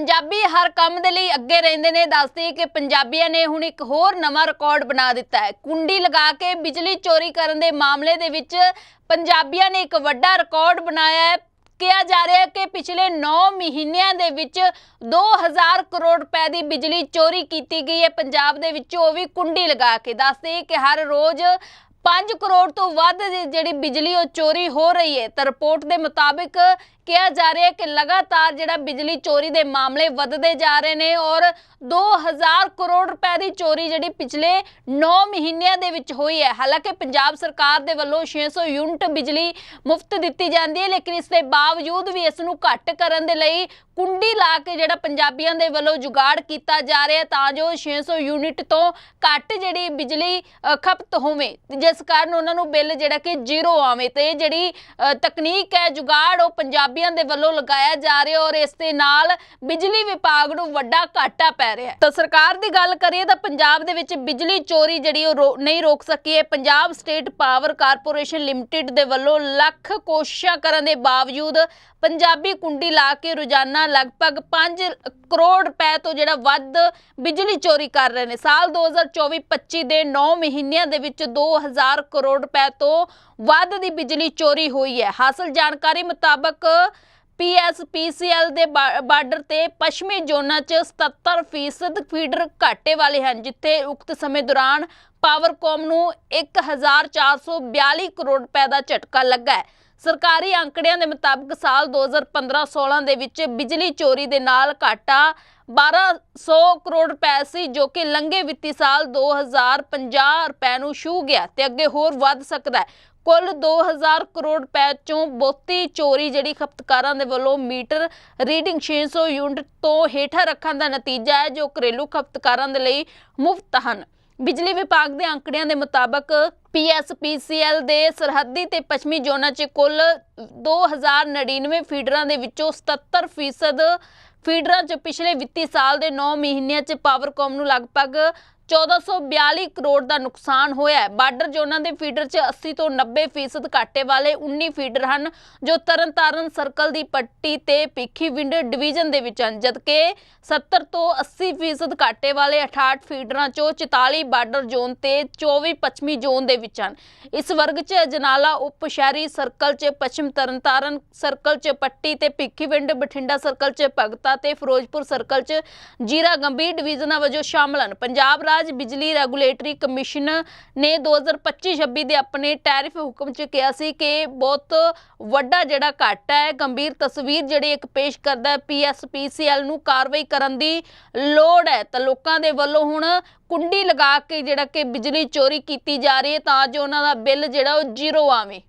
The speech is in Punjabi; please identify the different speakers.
Speaker 1: ਪੰਜਾਬੀ ਹਰ ਕੰਮ ਦੇ ਲਈ ਅੱਗੇ ਰਹਿੰਦੇ ਨੇ। ਦੱਸਦੇ ਕਿ ਪੰਜਾਬੀਆਂ ਨੇ ਹੁਣ ਇੱਕ ਹੋਰ ਨਵਾਂ ਰਿਕਾਰਡ ਬਣਾ ਦਿੱਤਾ ਹੈ। ਕੁੰਡੀ ਲਗਾ ਕੇ ਬਿਜਲੀ ਚੋਰੀ ਕਰਨ ਦੇ ਮਾਮਲੇ ਦੇ ਵਿੱਚ ਪੰਜਾਬੀਆਂ ਨੇ ਇੱਕ ਵੱਡਾ ਰਿਕਾਰਡ ਬਣਾਇਆ ਹੈ। ਕਿਹਾ ਜਾ ਰਿਹਾ ਹੈ ਕਿ ਪਿਛਲੇ 9 ਮਹੀਨਿਆਂ ਦੇ ਵਿੱਚ 2000 ਕਰੋੜ ਰੁਪਏ ਦੀ ਬਿਜਲੀ ਚੋਰੀ ਕੀਤੀ ਗਈ ਹੈ। ਪੰਜਾਬ ਦੇ ਵਿੱਚ ਉਹ ਵੀ ਕੁੰਡੀ ਲਗਾ ਕੇ। ਦੱਸਦੇ ਕਿ ਹਰ ਰੋਜ਼ 5 ਕਰੋੜ ਤੋਂ ਵੱਧ ਜਿਹੜੀ ਬਿਜਲੀ ਉਹ ਚੋਰੀ ਹੋ ਰਹੀ ਹੈ। ਤਾਂ ਰਿਪੋਰਟ ਦੇ ਮੁਤਾਬਿਕ ਕਿਹਾ ਜਾ ਰਿਹਾ ਹੈ ਕਿ ਲਗਾਤਾਰ ਜਿਹੜਾ ਬਿਜਲੀ ਚੋਰੀ ਦੇ ਮਾਮਲੇ ਵੱਧਦੇ ਜਾ ਰਹੇ ਨੇ ਔਰ 2000 ਕਰੋੜ ਰੁਪਏ ਦੀ ਚੋਰੀ ਜਿਹੜੀ ਪਿਛਲੇ 9 ਮਹੀਨਿਆਂ ਦੇ ਵਿੱਚ ਹੋਈ ਹੈ। ਹਾਲਾਂਕਿ ਪੰਜਾਬ ਸਰਕਾਰ ਦੇ ਵੱਲੋਂ 600 ਯੂਨਿਟ ਬਿਜਲੀ ਮੁਫਤ ਦਿੱਤੀ ਜਾਂਦੀ ਹੈ, ਲੇਕਿਨ ਇਸ ਦੇ ਬਾਵਜੂਦ ਵੀ ਇਸ ਨੂੰ ਘੱਟ ਕਰਨ ਦੇ ਲਈ ਕੁੰਡੀ ਲਾ ਕੇ ਜਿਹੜਾ ਪੰਜਾਬੀਆਂ ਦੇ ਵੱਲੋਂ ਜੁਗਾੜ ਕੀਤਾ ਜਾ ਰਿਹਾ ਤਾਂ ਜੋ 600 ਯੂਨਿਟ ਤੋਂ ਘੱਟ ਜਿਹੜੀ ਬਿਜਲੀ ਖਪਤ ਹੋਵੇ। ਜਿਸ ਕਾਰਨ ਉਹਨਾਂ ਨੂੰ ਬਿੱਲ ਜਿਹੜਾ ਕਿ ਜ਼ੀਰੋ ਆਵੇ। ਤੇ ਇਹ ਜਿਹੜੀ ਤਕਨੀਕ ਹੈ ਜੁਗਾੜ, ਉਹ ਪੰਜਾਬੀ ਪੰਜਾਬੀਆਂ ਦੇ ਵੱਲੋਂ ਲਗਾਇਆ ਜਾ ਰਿਹਾ ਔਰ ਇਸ ਦੇ ਨਾਲ ਬਿਜਲੀ ਵਿਭਾਗ ਨੂੰ ਵੱਡਾ ਘਾਟਾ ਪੈ ਰਿਹਾ ਤਾਂ ਸਰਕਾਰ ਦੀ ਗੱਲ ਕਰੀਏ ਤਾਂ ਪੰਜਾਬ ਦੇ ਵਿੱਚ ਬਿਜਲੀ ਚੋਰੀ ਜਿਹੜੀ ਉਹ ਨਹੀਂ ਰੋਕ ਸਕੀ ਹੈ। Punjab state power corporation limited ਦੇ ਵੱਲੋਂ ਲੱਖ ਕੋਸ਼ਿਸ਼ਾਂ ਕਰਨ ਦੇ ਬਾਵਜੂਦ ਪੰਜਾਬੀ ਕੁੰਡੀ ਲਾ ਕੇ ਰੋਜ਼ਾਨਾ ਲਗਭਗ 5 ਕਰੋੜ ਰੁਪਏ ਤੋਂ ਜਿਹੜਾ ਵੱਧ ਬਿਜਲੀ ਚੋਰੀ ਕਰ ਰਹੇ ਨੇ। ਸਾਲ 2024-25 ਦੇ 9 ਮਹੀਨਿਆਂ ਦੇ ਵਿੱਚ 2000 ਕਰੋੜ ਰੁਪਏ ਤੋਂ ਵੱਧ ਦੀ ਬਿਜਲੀ ਚੋਰੀ ਹੋਈ ਹੈ। ਹਾਸਲ ਜਾਣਕਾਰੀ ਮੁਤਾਬਕ ਪੀਐਸਪੀਸੀਐਲ ਦੇ ਬਾਰਡਰ ਤੇ ਪੱਛਮੀ ਜ਼ੋਨਾਂ 'ਚ 77% ਫੀਡਰ ਘਾਟੇ ਵਾਲੇ ਹਨ, ਜਿੱਥੇ ਉਕਤ ਸਮੇਂ ਦੌਰਾਨ ਪਾਵਰਕੌਮ ਨੂੰ 1442 ਕਰੋੜ ਰੁਪਏ ਦਾ ਝਟਕਾ ਲੱਗਾ ਹੈ। ਸਰਕਾਰੀ ਅੰਕੜਿਆਂ ਦੇ ਮੁਤਾਬਕ ਸਾਲ 2015-16 ਦੇ ਵਿੱਚ ਬਿਜਲੀ ਚੋਰੀ ਦੇ ਨਾਲ ਘਾਟਾ 1200 ਕਰੋੜ ਰੁਪਏ ਸੀ, ਜੋ ਕਿ ਲੰਘੇ ਵਿੱਤੀ ਸਾਲ 2050 ਰੁਪਏ ਨੂੰ ਛੂ ਗਿਆ ਤੇ ਅੱਗੇ ਹੋਰ ਵੱਧ ਸਕਦਾ ਹੈ। ਕੁੱਲ 2000 ਕਰੋੜ ਰੁਪਏ ਚੋਂ ਬਹੁਤੀ ਚੋਰੀ ਜਿਹੜੀ ਖਪਤਕਾਰਾਂ ਦੇ ਵੱਲੋਂ ਮੀਟਰ ਰੀਡਿੰਗ 600 ਯੂਨਿਟ ਤੋਂ ਹੇਠਾਂ ਰੱਖਣ ਦਾ ਨਤੀਜਾ ਹੈ, ਜੋ ਘਰੇਲੂ ਖਪਤਕਾਰਾਂ ਦੇ ਲਈ ਮੁਫਤ ਹਨ। ਬਿਜਲੀ ਵਿਭਾਗ ਦੇ ਅੰਕੜਿਆਂ ਦੇ ਮੁਤਾਬਕ ਪੀਐਸਪੀਸੀਐਲ ਦੇ ਸਰਹੱਦੀ ਤੇ ਪੱਛਮੀ ਜ਼ੋਨਾਂ 'ਚ ਕੁੱਲ 2099 ਫੀਡਰਾਂ ਦੇ ਵਿੱਚੋਂ 77% ਫੀਡਰਾਂ 'ਚ ਪਿਛਲੇ ਵਿੱਤੀ ਸਾਲ ਦੇ 9 ਮਹੀਨਿਆਂ 'ਚ ਪਾਵਰਕਾਮ ਨੂੰ ਲਗਭਗ 1442 ਕਰੋੜ ਦਾ ਨੁਕਸਾਨ ਹੋਇਆ ਹੈ। ਬਾਰਡਰ ਜ਼ੋਨਾਂ ਦੇ ਫੀਡਰ 'ਚ 80 ਤੋਂ 90% ਘਾਟੇ ਵਾਲੇ 19 ਫੀਡਰ ਹਨ, ਜੋ ਤਰਨਤਾਰਨ ਸਰਕਲ ਦੀ ਪੱਟੀ ਤੇ ਭਿੱਖੀਵਿੰਡ ਡਿਵੀਜ਼ਨ ਦੇ ਵਿੱਚ ਹਨ, ਜਦਕਿ 70 ਤੋਂ 80% ਘਾਟੇ ਵਾਲੇ 68 ਫੀਡਰਾਂ 'ਚੋਂ 44 ਬਾਰਡਰ ਜ਼ੋਨ ਤੇ 24 ਪੱਛਮੀ ਜ਼ੋਨ ਦੇ ਵਿੱਚ ਹਨ। ਇਸ ਵਰਗ 'ਚ ਅਜਨਾਲਾ ਉਪ ਸ਼ਹਿਰੀ ਸਰਕਲ 'ਚ ਪੱਛਮ ਤਰਨਤਾਰਨ ਸਰਕਲ 'ਚ ਪੱਟੀ ਤੇ ਭਿੱਖੀਵਿੰਡ ਬਠਿੰਡਾ ਸਰਕਲ 'ਚ ਭਗਤਾ ਤੇ ਫਿਰੋਜ਼ਪੁਰ ਸਰਕਲ 'ਚ ਜੀਰਾ ਗੰਭੀਰ ਡਿਵੀਜ਼ਨਾਂ ਵਜੋਂ ਸ਼ਾਮਲ ਹਨ। ਪੰਜਾਬ ਰਾਜ ਬਿਜਲੀ ਰੈਗੂਲੇਟਰੀ ਕਮਿਸ਼ਨ ਨੇ 2025-26 ਦੇ ਆਪਣੇ ਟੈਰਿਫ ਹੁਕਮ 'ਚ ਕਿਹਾ ਸੀ ਕਿ ਬਹੁਤ ਵੱਡਾ ਜਿਹੜਾ ਘਾਟਾ ਹੈ, ਗੰਭੀਰ ਤਸਵੀਰ ਜਿਹੜੀ ਇੱਕ ਪੇਸ਼ ਕਰਦਾ ਹੈ ਪੀਐਸਪੀਸੀਐਲ ਨੂੰ ਕਾਰਵਾਈ ਕਰਨ ਦੀ ਲੋੜ ਹੈ। ਤਾਂ ਲੋਕਾਂ ਦੇ ਵੱਲੋਂ ਹੁਣ ਕੁੰਡੀ ਲਗਾ ਕੇ ਜਿਹੜਾ ਕਿ ਬਿਜਲੀ ਚੋਰੀ ਕੀਤੀ ਜਾ ਰਹੀ ਹੈ, ਤਾਂ ਜੋ ਉਹਨਾਂ ਦਾ ਬਿੱਲ ਜਿਹੜਾ ਉਹ ਜ਼ੀਰੋ ਆਵੇ।